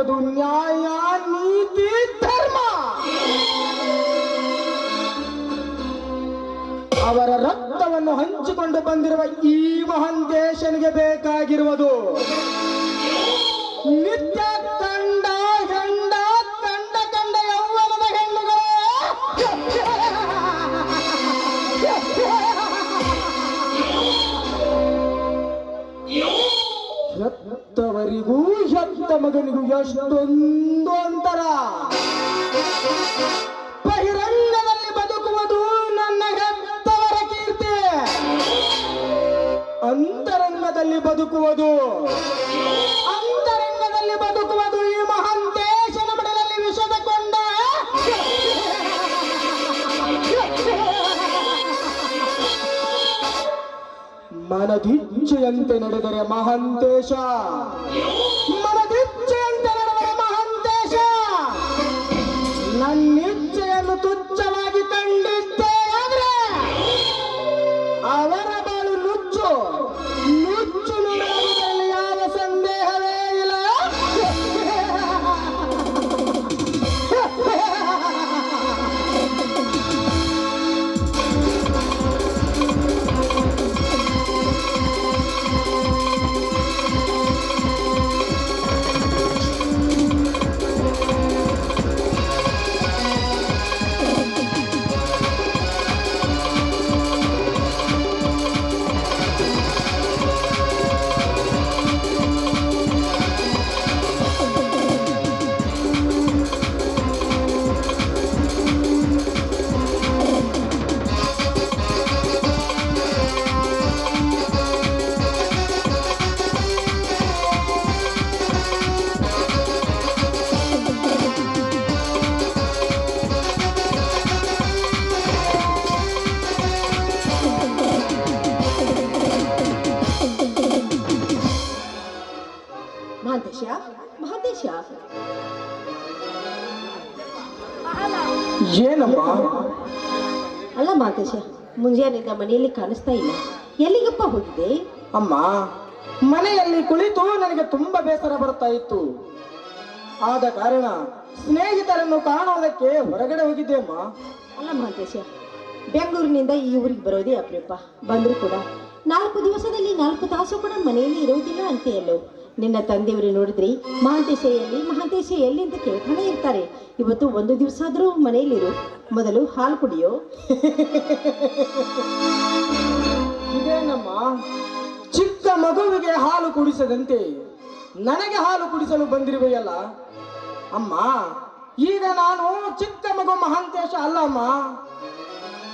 ಬೇಕಾಗಿರುವುದು ನ್ಯಾಯ ನೀತಿ ಧರ್ಮ? ಅವರ ರಕ್ತವನ್ನು ಹಂಚಿಕೊಂಡು ಬಂದಿರುವ ಈ ಮಹಾನ್ ದೇಶನಿಗೆ ಬೇಕಾಗಿರುವುದು ಎಷ್ಟೊಂದು ಅಂತರ. ಬಹಿರಂಗದಲ್ಲಿ ಬದುಕುವುದು ನನ್ನ ಹೆತ್ತವರ ಕೀರ್ತಿ. ಅಂತರಂಗದಲ್ಲಿ ಬದುಕುವುದು ಅಂತರಂಗದಲ್ಲಿ ಬದುಕುವುದು ಈ ಮಹಾನ್ ದೇಶದ ಮಡಲಲ್ಲಿ ವಿಷದ ಕೊಂಡ. ನಡೆದರೆ ಮಹಾನ್ ಮುಂಜಾನೆಯಿಂದ ಮನೆಯಲ್ಲಿ ಕಾಣಿಸ್ತಾ ಇಲ್ಲ. ಎಲ್ಲಿಗಪ್ಪ ಹೋಗಿದೆ ಅಮ್ಮ ಮನೆಯಲ್ಲಿ ಕುಳಿತು ನನಗೆ ತುಂಬಾ ಬೇಸರ ಬರ್ತಾ ಇತ್ತು. ಆದ ಕಾರಣ ಸ್ನೇಹಿತರನ್ನು ಕಾಣೋದಕ್ಕೆ ಹೊರಗಡೆ ಹೋಗಿದ್ದೆ ಅಮ್ಮ. ಅಲ್ಲ ಮಹಾಂತೇಶ ಬೆಂಗಳೂರಿನಿಂದ ಈ ಊರಿಗೆ ಬರೋದೇ ಅಪ್ರೂಪ. ಬಂದ್ರು ಕೂಡ ನಾಲ್ಕು ದಿವಸದಲ್ಲಿ ನಾಲ್ಕು ತಾಸು ಕೂಡ ಮನೆಯಲ್ಲಿ ಇರೋದಿಲ್ಲ ಅಂತೆಯಲ್ಲೋ. ನಿನ್ನ ತಂದೆಯವರು ನೋಡಿದ್ರಿ ಮಹಾಂತೇಶ ಎಲ್ಲಿ ಮಹಾಂತೇಶ ಎಲ್ಲಿ ಅಂತ ಕೇಳ್ತಾನೆ ಇರ್ತಾರೆ ಇವತ್ತು ಒಂದು ದಿವಸ ಆದರೂ ಮನೆಯಲ್ಲಿರು ಮೊದಲು ಹಾಲು ಕುಡಿಯೋ. ಇದೇನಮ್ಮ? ಚಿಕ್ಕ ಮಗುವಿಗೆ ಹಾಲು ಕುಡಿಸದಂತೆ ನನಗೆ ಹಾಲು ಕುಡಿಸಲು ಬಂದಿರುವೆಯಲ್ಲ? ಅಮ್ಮ ಈಗ ನಾನು ಚಿಕ್ಕ ಮಗು ಮಹಾಂತೇಶ ಅಲ್ಲ ಅಮ್ಮ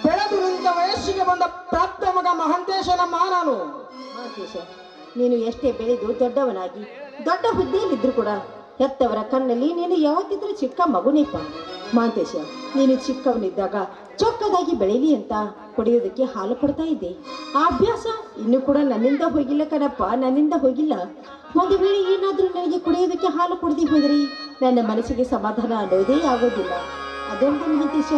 ಬೆಳೆದು ನಿಂತ ವಯಸ್ಸಿಗೆ ಬಂದ ಪ್ರಾಪ್ತ ಮಗ ಮಹಾಂತೇಶನಮ್ಮ ನಾನು. ಮಹಾಂತೇಶ ನೀನು ಎಷ್ಟೇ ಬೆಳೆದು ದೊಡ್ಡವನಾಗಿ, ದೊಡ್ಡ ಹುದ್ದೆಯಲ್ಲಿದ್ರು ಕೂಡ ಹೆತ್ತವರ ಕಣ್ಣಲ್ಲಿ ನೀನು ಯಾವತ್ತಿದ್ರೂ ಚಿಕ್ಕ ಮಗುನೇಪ. ಮಾಂತೇಶ, ನೀನು ಚಿಕ್ಕವನಿದ್ದಾಗ ಚೊಕ್ಕದಾಗಿ ಬೆಳೀಲಿ ಅಂತ ಕುಡಿಯೋದಕ್ಕೆ ಹಾಲು ಕೊಡ್ತಾ ಇದ್ದೆ. ಆ ಅಭ್ಯಾಸ ಇನ್ನೂ ಕೂಡ ನನ್ನಿಂದ ಹೋಗಿಲ್ಲ ಕಣಪ್ಪ, ನನ್ನಿಂದ ಹೋಗಿಲ್ಲ. ಒಂದು ವೇಳೆ ಏನಾದರೂ ನನಗೆ ಕುಡಿಯೋದಕ್ಕೆ ಹಾಲು ಕುಡ್ದು ಹೋದ್ರಿ ನನ್ನ ಮನಸ್ಸಿಗೆ ಸಮಾಧಾನ ಅನ್ನೋದೇ ಆಗೋದಿಲ್ಲ. ಅದೊಂದು ಮಹಾಂತೇಶ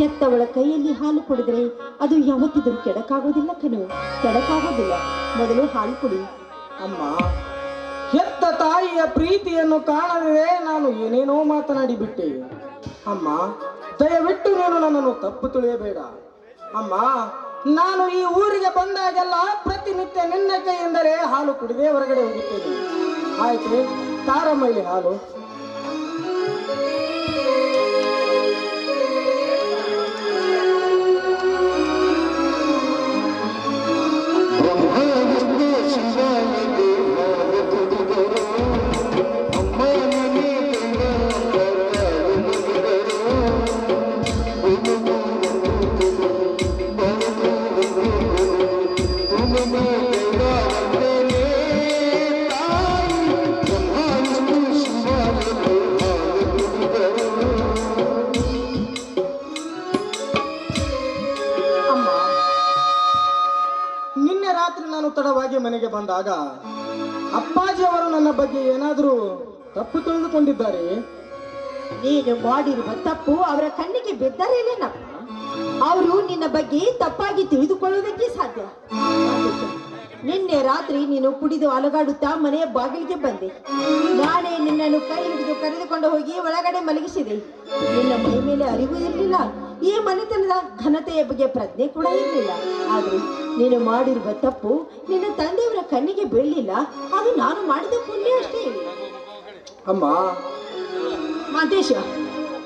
ಹೆತ್ತವಳ ಕೈಯಲ್ಲಿ ಹಾಲು ಕುಡಿದ್ರೆ ಅದು ಯಾವತ್ತಿದ್ರೂ ಕೆಡಕಾಗೋದಿಲ್ಲ ಕಣು. ಕೆಡಕಾಗೋದಿಲ್ಲ. ಮೊದಲು ಹಾಲು ಕುಡಿ. ಅಮ್ಮ, ಹೆತ್ತ ತಾಯಿಯ ಪ್ರೀತಿಯನ್ನು ಕಾಣದೇ ನಾನು ಏನೇನೋ ಮಾತನಾಡಿ ಬಿಟ್ಟೆ ಅಮ್ಮ, ದಯವಿಟ್ಟು ನೀನು ನನ್ನನ್ನು ತಪ್ಪು ತುಳಿಯಬೇಡ. ಅಮ್ಮ, ನಾನು ಈ ಊರಿಗೆ ಬಂದಾಗೆಲ್ಲ ಪ್ರತಿನಿತ್ಯ ನಿನ್ನ ಕೈಯಿಂದಲೇ ಹಾಲು ಕುಡಿದೇ ಹೊರಗಡೆ ಹೋಗುತ್ತೇನೆ. ಆಯ್ತು ತಾರಮ್ಮ ಇಲ್ಲಿ ಹಾಲು. ಅಪ್ಪಾಜಿ ಅವರು ನನ್ನ ಬಗ್ಗೆ ಏನಾದರೂ ತಪ್ಪು ತಿಳಿದುಕೊಂಡಿದ್ದಾರೆ? ನೀನು ಮಾಡಿರುವ ತಪ್ಪು ಅವರ ಕಣ್ಣಿಗೆ ಬಿದ್ದರೇನೇನಪ್ಪ ಅವರು ನಿನ್ನ ಬಗ್ಗೆ ತಪ್ಪಾಗಿ ತಿಳಿದುಕೊಳ್ಳುವುದಕ್ಕೆ ಸಾಧ್ಯ. ನಿನ್ನೆ ರಾತ್ರಿ ನೀನು ಕುಡಿದು ಅಲಗಾಡುತ್ತಾ ಮನೆಯ ಬಾಗಿಲಿಗೆ ಬಂದೆ. ನಾನೇ ನಿನ್ನನ್ನು ಕೈ ಹಿಡಿದು ಕರೆದುಕೊಂಡು ಹೋಗಿ ಒಳಗಡೆ ಮಲಗಿಸಿದೆ. ನಿನ್ನ ಮೈ ಮೇಲೆ ಅರಿವು ಇರಲಿಲ್ಲ. ಈ ಮನೆತನದ ಘನತೆಯ ಬಗ್ಗೆ ಪ್ರಜ್ಞೆ ಕೂಡ ಇರಲಿಲ್ಲ. ಆದ್ರೆ ನೀನು ಮಾಡಿರುವ ತಪ್ಪು ನಿನ್ನ ತಂದೆಯವರ ಕಣ್ಣಿಗೆ ಬೀಳಲಿಲ್ಲ. ಅದು ನಾನು ಮಾಡಿದ ಪುಣ್ಯ ಅಷ್ಟೇ. ಅಮ್ಮ. ಮಾದೇಶ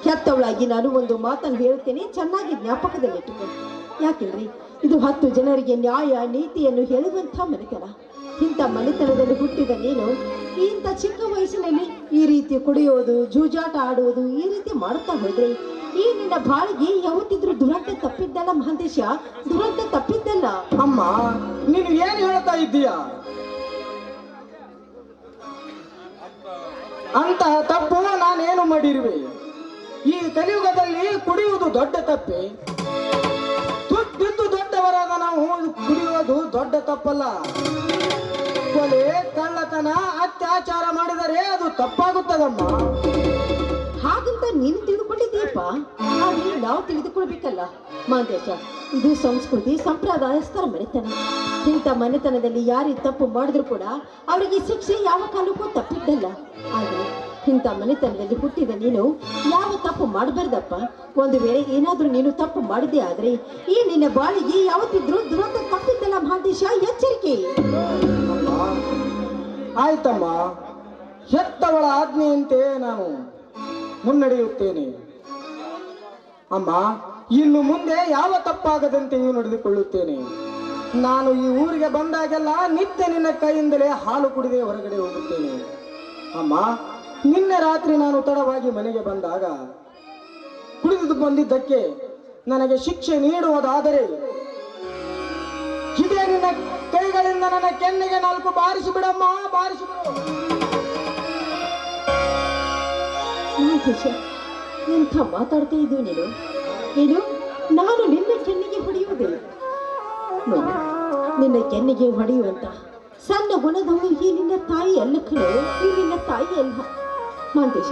ಕೆತ್ತವಳಾಗಿ ನಾನು ಒಂದು ಮಾತನ್ನು ಹೇಳ್ತೇನೆ ಚೆನ್ನಾಗಿ ಜ್ಞಾಪಕದಲ್ಲಿಟ್ಟುಕೊ ಯಾಕೆಲ್ರಿ ಇದು ಹತ್ತು ಜನರಿಗೆ ನ್ಯಾಯ ನೀತಿಯನ್ನು ಹೇಳುವಂಥ ಮನೆತನ. ಇಂಥ ಮನೆತನದಲ್ಲಿ ಹುಟ್ಟಿದ ನೀನು ಇಂಥ ಚಿಕ್ಕ ವಯಸ್ಸಿನಲ್ಲಿ ಈ ರೀತಿ ಕುಡಿಯೋದು ಜೂಜಾಟ ಆಡುವುದು ಈ ರೀತಿ ಮಾಡ್ತಾ ಹೋದ್ರೆ ಈ ನಿನ್ನ ಬಾಳಿಗೆ ಯಾವತ್ತಿದ್ರು ದುರಂತ ತಪ್ಪಿದ್ದಲ್ಲ ಮಹಂತೇಶ? ದುರಂತ ತಪ್ಪಿದ್ದಲ್ಲ. ಅಮ್ಮ, ನೀನು ಏನು ಹೇಳ್ತಾ ಇದ್ದೀಯ? ಅಂತಹ ತಪ್ಪು ನಾನೇನು ಮಾಡಿರುವೆ? ಈ ಕಲಿಯುಗದಲ್ಲಿ ಕುಡಿಯುವುದು ದೊಡ್ಡ ತಪ್ಪೆ? ತುಟ್ಟಿದ್ದು ದೊಡ್ಡವರಾದ ನಾವು ಕುಡಿಯುವುದು ದೊಡ್ಡ ತಪ್ಪಲ್ಲ. ಕೊಲೆ ಕಳ್ಳತನ ಅತ್ಯಾಚಾರ ಮಾಡಿದರೆ ಅದು ತಪ್ಪಾಗುತ್ತದಮ್ಮ. ಹಾಗಂತ ನೀನು ತಿಳಿದುಕೊಂಡಿದ್ದೀಯಪ್ಪ ಆದ್ರೆ ನಾವು ತಿಳಿದುಕೊಳ್ಬೇಕಲ್ಲ. ಮಾದೇಶ ಇದು ಸಂಸ್ಕೃತಿ ಸಂಪ್ರದಾಯಸ್ಥರ ಮನೆತನ ಇಂಥ ಮನೆತನದಲ್ಲಿ ಯಾರೇ ತಪ್ಪು ಮಾಡಿದ್ರು ಕೂಡ ಅವರಿಗೆ ಶಿಕ್ಷೆ ಯಾವ ಕಾಲಕ್ಕೂ ತಪ್ಪಿದ್ದಲ್ಲ. ಆದ್ರೆ ಇಂಥ ಮನೆತನದಲ್ಲಿ ಹುಟ್ಟಿದ ನೀನು ಯಾವ ತಪ್ಪು ಮಾಡಬಾರ್ದಪ್ಪ? ಒಂದು ವೇಳೆ ಏನಾದರೂ ನೀನು ತಪ್ಪು ಮಾಡಿದೆ ಆದ್ರೆ ಈ ನಿನ್ನ ಬಾಳಿಗೆ ಯಾವತ್ತಿದ್ರೂ ದುರಂತ ತಪ್ಪಿದ್ದಲ್ಲ ಮಹಾದೇಶ ಎಚ್ಚರಿಕೆ. ಆಯ್ತಮ್ಮ, ಹೆತ್ತವಳ ಆಜ್ಞೆಯಂತೆ ನಾನು. ಮುನ್ನಡೆಯುತ್ತೇನೆ. ಅಮ್ಮ, ಇನ್ನು ಮುಂದೆ ಯಾವ ತಪ್ಪಾಗದಂತೆಯೂ ನಡೆದುಕೊಳ್ಳುತ್ತೇನೆ? ನಾನು ಈ ಊರಿಗೆ ಬಂದಾಗೆಲ್ಲ ನಿತ್ಯ ನಿನ್ನ ಕೈಯಿಂದಲೇ ಹಾಲು ಕುಡಿದೆ ಹೊರಗಡೆ ಹೋಗುತ್ತೇನೆ. ಅಮ್ಮ, ನಿನ್ನೆ ರಾತ್ರಿ ನಾನು ತಡವಾಗಿ ಮನೆಗೆ ಬಂದಾಗ, ಕುಡಿದು ಬಂದಿದ್ದಕ್ಕೆ ನನಗೆ ಶಿಕ್ಷೆ ನೀಡುವುದಾದರೆ, ಇದೇ ನಿನ್ನ ಕೈಗಳಿಂದ ನನ್ನ ಕೆನ್ನೆಗೆ ನಾಲ್ಕು ಬಾರಿಸಿ ಬಿಡಮ್ಮ ಮಹಂತೇಶ ಎಂಥ ಮಾತಾಡ್ತಾ ಇದ್ದೀವಿ ನೀನು? ಏನು? ನಾನು ನಿನ್ನ ಕೆನ್ನಿಗೆ ಹೊಡೆಯುವುದೇ ನಿನ್ನ ಕೆನ್ನಿಗೆ ಹೊಡೆಯುವಂತ ಸಣ್ಣ ಗುಣದವಳು ಈ ನಿನ್ನ ತಾಯಿ ಅಲ್ಲ ಕಣೆ, ಈ ನಿನ್ನ ತಾಯಿ ಅಲ್ಲ. ಮಾಂತೇಶ,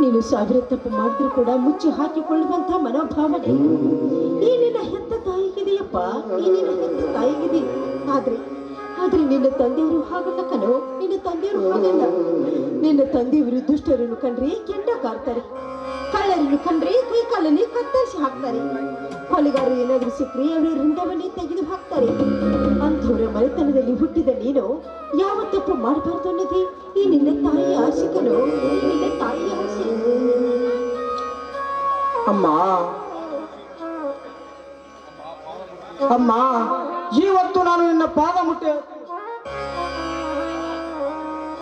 ನೀನು ಸಾವಿರ ತಪ್ಪು ಮಾಡಿದ್ರು ಕೂಡ ಮುಚ್ಚಿ ಹಾಕಿಕೊಳ್ಳುವಂಥ ಮನೋಭಾವನೆ. ಈ ನಿನ್ನ ಹೆತ್ತ ತಾಯಿಗಿದೆಯಪ್ಪ, ಈ ನಿನ್ನ ಹೆತ್ತ ತಾಯಿಗಿದೆ ಆದ್ರೆ ಆದ್ರೆ ನಿನ್ನ ತಂದೆಯವರು ಹಾಗಲ್ಲ ಕಣೋ. ನಿನ್ನ ತಂದೆಯವರು ಹಾಗಲ್ಲ. ನಿನ್ನ ತಂದೆಯವರು ದುಷ್ಟರನ್ನು ಕಂಡ್ರೆ ಕೆಂಡ ಕಾರ್ತಾರೆ ಕಳ್ಳರನ್ನು ಕಂಡ್ರೆ ಕೈ ಕಾಲಲ್ಲಿ ಕತ್ತರಿಸಿ ಹಾಕ್ತಾರೆ. ಕೊಲೆಗಾರರು ಏನಾದರೂ ಸಿಕ್ಕರೆ ಅವರ ರುಂಡವನ್ನೇ ತೆಗೆದು ಹಾಕ್ತಾರೆ. ಅಂಥವರ ಮನೆತನದಲ್ಲಿ ಹುಟ್ಟಿದ ನೀನು ಯಾವ ತಪ್ಪು ಮಾಡಬಾರ್ದು ಅನ್ನೋದೇ ಈ ನಿನ್ನ ತಾಯಿಯ ಆಶಿಕನು ನಿನ್ನ ತಾಯಿಯ ಆಶೆ ಅಮ್ಮ. ಅಮ್ಮ ಇವತ್ತು ನಾನು ನಿನ್ನ ಪಾದ ಮುಟ್ಟಿ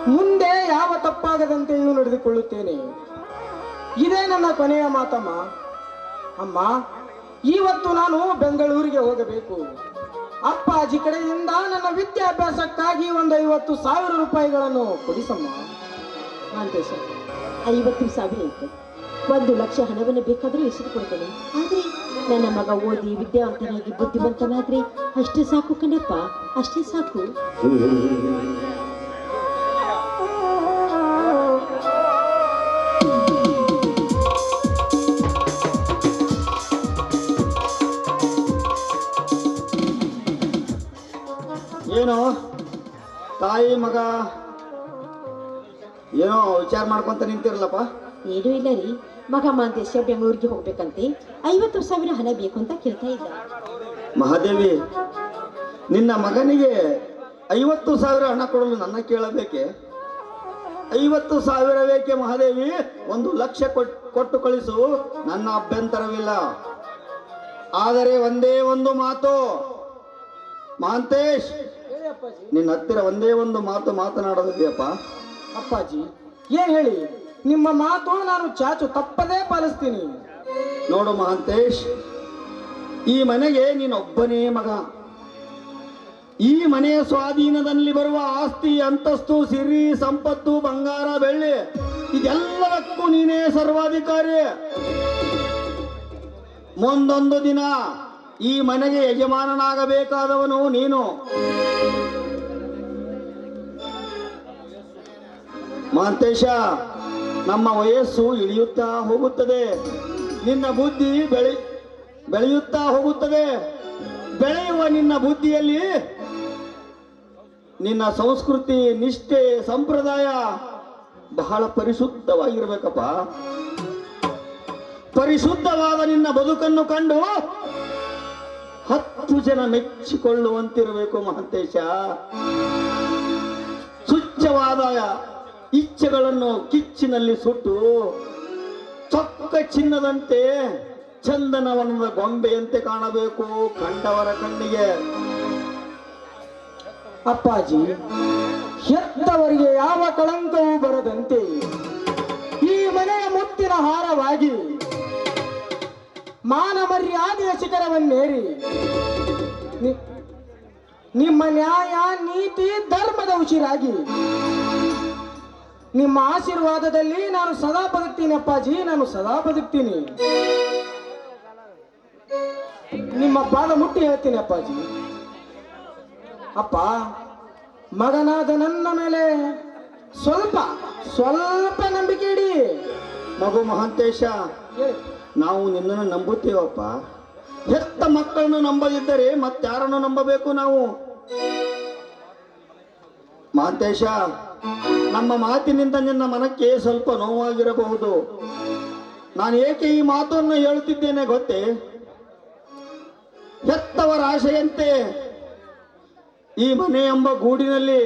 ಮುಂದೆ ಯಾವ ತಪ್ಪಾಗದಂತೆಯೂ ನಡೆದುಕೊಳ್ಳುತ್ತೇನೆ? ಇದೇ ನನ್ನ ಕೊನೆಯ ಮಾತಮ್ಮ. ಅಮ್ಮ ಇವತ್ತು ನಾನು ಬೆಂಗಳೂರಿಗೆ ಹೋಗಬೇಕು. ಅಪ್ಪಾಜಿ ಕಡೆಯಿಂದ ನನ್ನ ವಿದ್ಯಾಭ್ಯಾಸಕ್ಕಾಗಿ ಒಂದು ಐವತ್ತು ಸಾವಿರ ರೂಪಾಯಿಗಳನ್ನು ಕೊಡಿಸಮ್ಮ. ಮಾಂತೇಶ ಐವತ್ತು ಸಾವಿರ ಇತ್ತು ಒಂದು ಲಕ್ಷ ಹಣವನ್ನು ಬೇಕಾದರೂ ಹೆಸರು ಕೊಡ್ತೇನೆ. ಆದರೆ ನನ್ನ ಮಗ ಓದಿ ವಿದ್ಯಾವಂತನಾಗಿ ಬುದ್ಧಿವಂತನಾದ್ರೆ ಅಷ್ಟೇ ಸಾಕು ಕಣಪ್ಪ ಅಷ್ಟೇ ಸಾಕು. ತಾಯಿ ಮಗ ಏನೋ ವಿಚಾರ ಮಾಡ್ಕೊಂತ ನಿಂತಿರಲ್ಲಪ್ಪ ಏನೂ ಇಲ್ಲ ರೀ. ಮಗ ಮಾಂತೇಶ ಬೆಂಗಳೂರಿಗೆ ಹೋಗ್ಬೇಕಂತೆ. ಐವತ್ತು ಸಾವಿರ ಹಣ ಬೇಕು ಅಂತ ಕೇಳ್ತಾ ಇದ್ದ. ಮಹಾದೇವಿ ನಿನ್ನ ಮಗನಿಗೆ ಐವತ್ತು ಸಾವಿರ ಹಣ ಕೊಡಲು ನನ್ನ ಕೇಳಬೇಕೆ? ಐವತ್ತು ಸಾವಿರ ಬೇಕೆ ಮಹಾದೇವಿ? ಒಂದು ಲಕ್ಷ ಕೊಟ್- ಕೊಟ್ಟು ಕಳಿಸು. ನನ್ನ ಅಭ್ಯಂತರವಿಲ್ಲ. ಆದರೆ ಒಂದೇ ಒಂದು ಮಾತು. ಮಹಾಂತೇಶ್ ಅಪ್ಪಾಜಿ. ನಿನ್ನ ಹತ್ತಿರ ಒಂದೇ ಒಂದು ಮಾತು ಮಾತನಾಡೋದಿದೆಯಪ್ಪ. ಅಪ್ಪಾಜಿ ಏನ್ ಹೇಳಿ? ನಿಮ್ಮ ಮಾತು ನಾನು ಚಾಚು ತಪ್ಪದೇ ಪಾಲಿಸ್ತೀನಿ. ನೋಡು ಮಹಾಂತೇಶ್ ಈ ಮನೆಗೆ ನೀನೊಬ್ಬನೇ ಮಗ. ಈ ಮನೆಯ ಸ್ವಾಧೀನದಲ್ಲಿ ಬರುವ ಆಸ್ತಿ ಅಂತಸ್ತು ಸಿರಿ ಸಂಪತ್ತು ಬಂಗಾರ ಬೆಳ್ಳಿ ಇದೆಲ್ಲದಕ್ಕೂ ನೀನೇ ಸರ್ವಾಧಿಕಾರಿ. ಮುಂದೊಂದು ದಿನ ಈ ಮನೆಗೆ ಯಜಮಾನನಾಗಬೇಕಾದವನು ನೀನು. ಮಹಂತೇಶ ನಮ್ಮ ವಯಸ್ಸು ಇಳಿಯುತ್ತಾ ಹೋಗುತ್ತದೆ. ನಿನ್ನ ಬುದ್ಧಿ ಬೆಳಿ, ಬೆಳೆಯುತ್ತಾ ಹೋಗುತ್ತದೆ. ಬೆಳೆಯುವ ನಿನ್ನ ಬುದ್ಧಿಯಲ್ಲಿ ನಿನ್ನ ಸಂಸ್ಕೃತಿ, ನಿಷ್ಠೆ, ಸಂಪ್ರದಾಯ ಬಹಳ ಪರಿಶುದ್ಧವಾಗಿರ್ಬೇಕಪ್ಪ. ಪರಿಶುದ್ಧವಾದ ನಿನ್ನ ಬದುಕನ್ನು ಕಂಡು ಹತ್ತು ಜನ ಮೆಚ್ಚಿಕೊಳ್ಳುವಂತಿರಬೇಕು ಮಹಂತೇಶ. ಸ್ವಚ್ಛವಾದ ಇಚ್ಛೆಗಳನ್ನು ಕಿಚ್ಚಿನಲ್ಲಿ ಸುಟ್ಟು ಚೊಕ್ಕ ಚಿನ್ನದಂತೆ ಚಂದನವನದ ಗೊಂಬೆಯಂತೆ ಕಾಣಬೇಕು ಕಂಡವರ ಕಣ್ಣಿಗೆ. ಅಪ್ಪಾಜಿ, ಹೆತ್ತವರಿಗೆ ಯಾವ ಕಳಂಕವೂ ಬರದಂತೆ ಈ ಮನೆಯ ಮುತ್ತಿನ ಹಾರವಾಗಿ ಮಾನ ಮರ್ಯಾದೆಯ ಶಿಖರವನ್ನೇರಿ. ನಿಮ್ಮ ನ್ಯಾಯ, ನೀತಿ, ಧರ್ಮದ ಉಸಿರಾಗಿ. ನಿಮ್ಮ ಆಶೀರ್ವಾದದಲ್ಲಿ ನಾನು ಸದಾ ಬದುಕ್ತೀನಿ ಅಪ್ಪಾಜಿ, ನಾನು ಸದಾ ಬದುಕ್ತೀನಿ. ನಿಮ್ಮ ಪಾದ ಮುಟ್ಟಿ ಹೇಳ್ತೀನಿ ಅಪ್ಪಾಜಿ. ಅಪ್ಪ, ಮಗನಾದ ನನ್ನ ಮೇಲೆ ಸ್ವಲ್ಪ ಸ್ವಲ್ಪ ನಂಬಿಕೆ ಇಡಿ. ಮಗು ಮಹಾಂತೇಶ. ನಾವು ನಿನ್ನನ್ನು ನಂಬುತ್ತೇವಪ್ಪ. ಹೆತ್ತ ಮಕ್ಕಳನ್ನು ನಂಬದಿದ್ದರೆ ಮತ್ತಾರನ್ನು ನಂಬಬೇಕು ನಾವು? ಮಾತೇಶ, ನಮ್ಮ ಮಾತಿನಿಂದ ನಿನ್ನ ಮನಕ್ಕೆ ಸ್ವಲ್ಪ ನೋವಾಗಿರಬಹುದು. ನಾನು ಏಕೆ ಈ ಮಾತನ್ನು ಹೇಳುತ್ತಿದ್ದೇನೆ ಗೊತ್ತೇ? ಹೆತ್ತವರ ಆಶೆಯಂತೆ ಈ ಮನೆ ಎಂಬ ಗೂಡಿನಲ್ಲಿ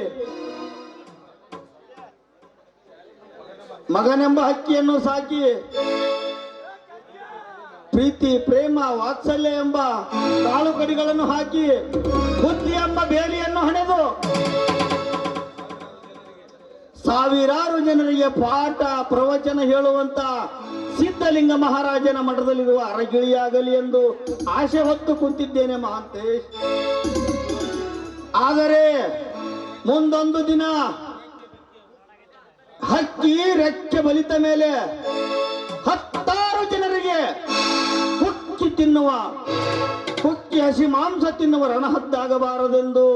ಮಗನೆಂಬ ಹಕ್ಕಿಯನ್ನು ಸಾಕಿ ಪ್ರೀತಿ, ಪ್ರೇಮ, ವಾತ್ಸಲ್ಯ ಎಂಬ ಕಾಳು ಕಡಿಗಳನ್ನು ಹಾಕಿ ಬುದ್ಧಿ ಎಂಬ ಬೇಲಿಯನ್ನು ಹಣೆದು ಸಾವಿರಾರು ಜನರಿಗೆ ಪಾಠ, ಪ್ರವಚನ ಹೇಳುವಂತ ಸಿದ್ಧಲಿಂಗ ಮಹಾರಾಜನ ಮಠದಲ್ಲಿರುವ ಅರಗಿಳಿಯಾಗಲಿ ಎಂದು ಆಶೆ ಹೊತ್ತು ಕುಂತಿದ್ದೇನೆ ಮಹಾಂತೇಶ್. ಆದರೆ ಮುಂದೊಂದು ದಿನ ಹಕ್ಕಿ ರೆಕ್ಕೆ ಬಲಿತ ಮೇಲೆ ಹತ್ತಾರು ಜನರಿಗೆ ತಿನ್ನುವ, ಹುಕ್ಕಿ ಹಸಿ ಮಾಂಸ ತಿನ್ನುವ ರಣಹದ್ದಾಗಬಾರದೆಂದು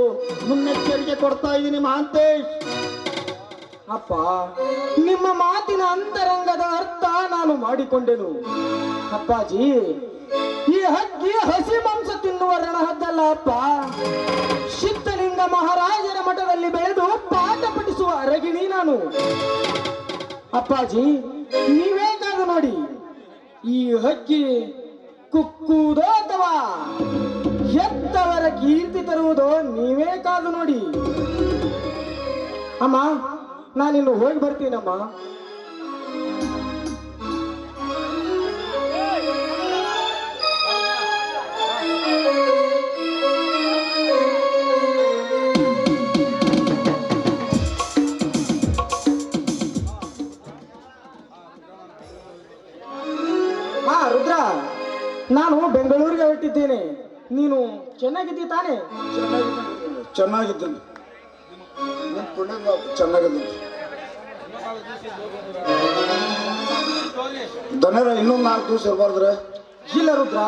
ಮುನ್ನೆಚ್ಚರಿಕೆ ಕೊಡ್ತಾ ಇದ್ದೀನಿ ಮಹಾಂತೇಶ್. ಅಪ್ಪ, ನಿಮ್ಮ ಮಾತಿನ ಅಂತರಂಗದ ಅರ್ಥ ನಾನು ಮಾಡಿಕೊಂಡೆನು. ಅಪ್ಪಾಜಿ, ಈ ಹಕ್ಕಿ ಹಸಿ ಮಾಂಸ ತಿನ್ನುವ ರಣಹದ್ದಲ್ಲ ಅಪ್ಪ. ಸಿದ್ಧಲಿಂಗ ಮಹಾರಾಜರ ಮಠದಲ್ಲಿ ಬೆಳೆದು ಪಾಠ ಪಠಿಸುವ ಅರಗಿಣಿ ನಾನು. ಅಪ್ಪಾಜಿ, ನೀವೇ ಕಾದು ನೋಡಿ, ಈ ಹಕ್ಕಿ ಕುಕ್ಕುವುದೋ ಅಥವಾ ಹೆತ್ತವರ ಕೀರ್ತಿ ತರುವುದೋ ನೀವೇ ಕಾದು ನೋಡಿ. ಅಮ್ಮ ನಾನಿನ್ನು ಹೋಗಿ ಬರ್ತೀನಮ್ಮ. ಚೆನ್ನಾಗಿದ್ದಿ ತಾನೇ? ಚೆನ್ನಾಗಿದ್ದೀನಿ. ನಿಮ್ಮ ಚೆನ್ನಾಗಿದ್ದೀನಿ. ದನರ ಇನ್ನೊಂದು ನಾಲ್ಕು ದಿವಸ ಇರಬಾರ್ದ್ರೆ? ಇಲ್ಲ ರುದ್ರ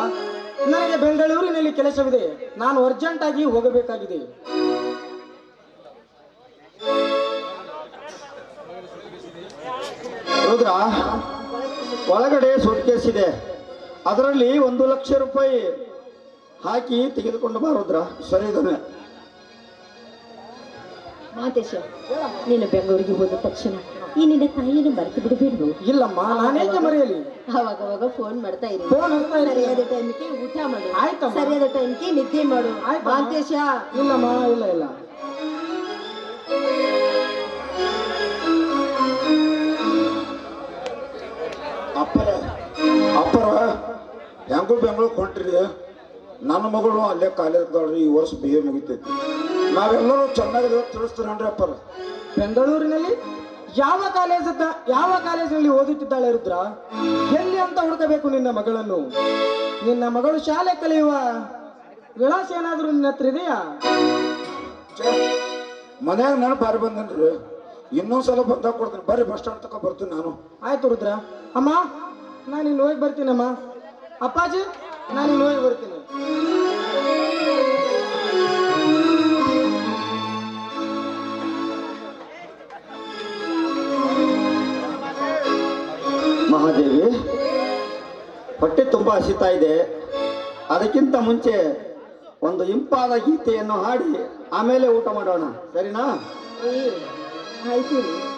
ನನಗೆ ಬೆಂಗಳೂರಿನಲ್ಲಿ ಕೆಲಸವಿದೆ. ನಾನು ಅರ್ಜೆಂಟ್ ಆಗಿ ಹೋಗಬೇಕಾಗಿದೆ. ರುದ್ರ ಒಳಗಡೆ ಸೂಟ್ಕೇಸ್ ಇದೆ. ಅದರಲ್ಲಿ ಒಂದು ಲಕ್ಷ ರೂಪಾಯಿ ಹಾಕಿ ತೆಗೆದುಕೊಂಡು ಬಾ ರುದ್ರ. ಸರಿ ದನ ಮಾತೇಶ ನೀನು ಬೆಂಗಳೂರಿಗೆ ಹೋದ ತಕ್ಷಣ ಈ ನಿನ್ನ ತಾಯಿಯನ್ನು ಮರೆತು ಬಿಡಬೇಡು ಇಲ್ಲಮ್ಮ ನಾನೇಕೆ ಮರೆಯಲಿ ಅವಾಗ ಅವಾಗ ಫೋನ್ ಮಾಡ್ತಾ ಇರಿ. ಫೋನ್ ಹಚ್ತಾ. ಸರಿಯಾದ ಟೈಮ್ಗೆ ಊಟ ಮಾಡು. ಆಯ್ತಮ್ಮ. ಸರಿಯಾದ ಟೈಮ್ಗೆ ನಿದ್ದೆ ಮಾಡು. ಆಯ್ತಮ್ಮ. ಮಾತೇಶ. ಇಲ್ಲಮ್ಮ ಇಲ್ಲ ಇಲ್ಲ. ಅಪ್ಪರ ಅಪ್ಪರ ಹೆಂಗೂ ಬೆಂಗಳೂರು ಹೊಂಟ್ರಿ? ನನ್ನ ಮಗಳು ಅಲ್ಲೇ ಕಾಲೇಜ್ದಾಳ್ರಿ ಈ ವರ್ಷ ಬಿ ಎ ಮುಗಿತೈತಿ. ನಾವೆಲ್ಲರೂ ಚೆನ್ನಾಗಿದ್ರೆ ತಿಳಿಸ್ತೀರನ್ರಿ ಅಪ್ಪರ? ಬೆಂಗಳೂರಿನಲ್ಲಿ ಯಾವ ಕಾಲೇಜ್ ಯಾವ ಕಾಲೇಜಿನಲ್ಲಿ ಓದುತ್ತಿದ್ದಾಳೆ ರುದ್ರ? ಎಲ್ಲಿ ಅಂತ ಹುಡುಕಬೇಕು ನಿನ್ನ ಮಗಳನ್ನು? ನಿನ್ನ ಮಗಳು ಶಾಲೆ ಕಲಿಯುವ ವಿಳಾಸ ಏನಾದರೂ ನಿನ್ನ ಹತ್ರ ಇದೆಯಾ? ಮನ್ಯಾಗ ನಾನು ಬಾರಿ ಬಂದೇನ್ರಿ ಇನ್ನೊಂದ್ಸಲ ಬಂದಾಗ ಕೊಡ್ತೀನಿ. ಬರ್ರಿ ಬಸ್ ಸ್ಟ್ಯಾಂಡ್ ತಕ ಬರ್ತೀನಿ ನಾನು. ಆಯ್ತು ರುದ್ರ. ಅಮ್ಮ ನಾನು ಇಲ್ಲಿ ಹೋಗಿ ಬರ್ತೀನಮ್ಮ. ಅಪ್ಪಾಜಿ ನಾನು ನೋಡಿ ಬರ್ತೀನಿ ಮಹಾದೇವಿ, ಹೊಟ್ಟೆ ತುಂಬಾ ಹಸಿತಾ ಇದೆ. ಅದಕ್ಕಿಂತ ಮುಂಚೆ ಒಂದು ಇಂಪಾದ ಗೀತೆಯನ್ನು ಹಾಡಿ, ಆಮೇಲೆ ಊಟ ಮಾಡೋಣ. ಸರಿನಾ? ಆಯ್ತು.